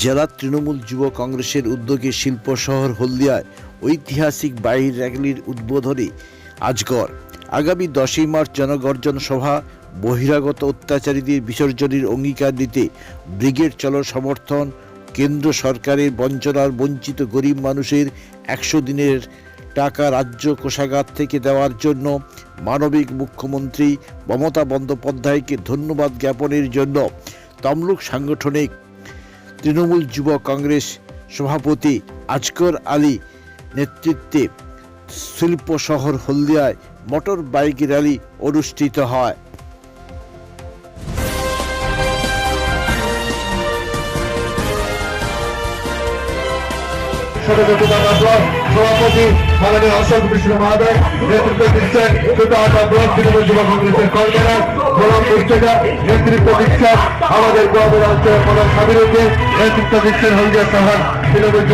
জেলা তৃণমূল যুব কংগ্রেসের উদ্যোগে শিল্প শহর হলদিয়ায় ঐতিহাসিক বাইর র্যালির উদ্বোধনে আজগর। আগামী দশই মার্চ জনগর্জন সভা, বহিরাগত অত্যাচারীদের বিসর্জনের অঙ্গীকার দিতে ব্রিগেড চলো সমর্থন, কেন্দ্র সরকারের বঞ্চনার বঞ্চিত গরিব মানুষের একশো দিনের টাকা রাজ্য কোষাগার থেকে দেওয়ার জন্য মানবিক মুখ্যমন্ত্রী মমতা বন্দ্যোপাধ্যায়কে ধন্যবাদ জ্ঞাপনের জন্য তমলুক সাংগঠনিক তৃণমূল যুব কংগ্রেস সভাপতি আজকর আলী নেতৃত্বে শিল্প শহর হলদিয়ায় মোটর বাইক র্যালি অনুষ্ঠিত হয়। দাদা ব্লক সভাপতি মাননীয় অশোক মিশ্র মহাদয় নেতৃত্ব দিচ্ছেন ছোটহাটা ব্লক তৃণমূল যুব কংগ্রেসের কনভেনার গোলাম মুর্শেদা নেতৃত্ব দিচ্ছেন আমাদের গোয়াবের অঞ্চলের প্রধান সাবিরুকে নেতৃত্ব দিচ্ছেন হলদিয়া সাহার তৃণমূল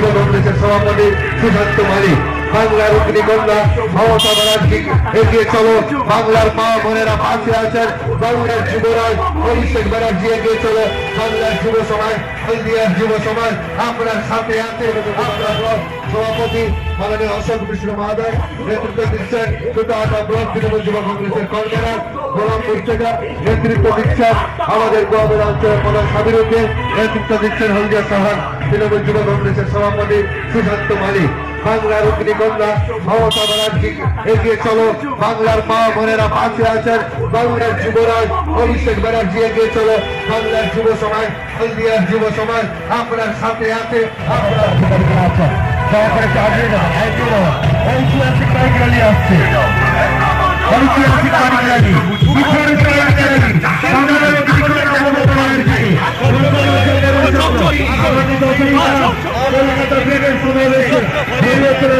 সভাপতি সুশান্ত মালিক বাংলার অগ্নিকন্যা মমতা ব্যানার্জি, এগিয়ে চলো। বাংলার মা বোনেরা পাশে আছেন। বাংলার যুবরাজ অভিষেক ব্যানার্জি এগিয়ে চলো। বাংলার যুব সমাজ, হলদিয়ার যুব সমাজ, আপনার সাথে আছে আপনার সভাপতি মাননীয় অশোক মিশ্র মহাদয়। নেতৃত্ব দিচ্ছেন ছোটহাটা ব্লক তৃণমূল যুব কংগ্রেসের কনভেনার গোলাম মুর্শেদা নেতৃত্ব দিচ্ছেন আমাদের গোয়াবের অঞ্চলের প্রধান সাবিরুকে। নেতৃত্ব দিচ্ছেন হলদিয়া সাহার তৃণমূল যুব কংগ্রেসের সভাপতি সুশান্ত মালিক। বাংলার অগ্নিকন্যা মমতা ব্যানার্জি এগিয়ে চলো বাংলার মা বোনেরা পাশে আছেন বাংলার যুবরাজ অভিষেক ব্যানার্জি এগিয়ে চলো বাংলার যুব সমাজ হলদিয়ার যুব সমাজ আপনার সাথে আছে আপনার। ঐতিহাসিক বাইক আসছে ঐতিহাসিক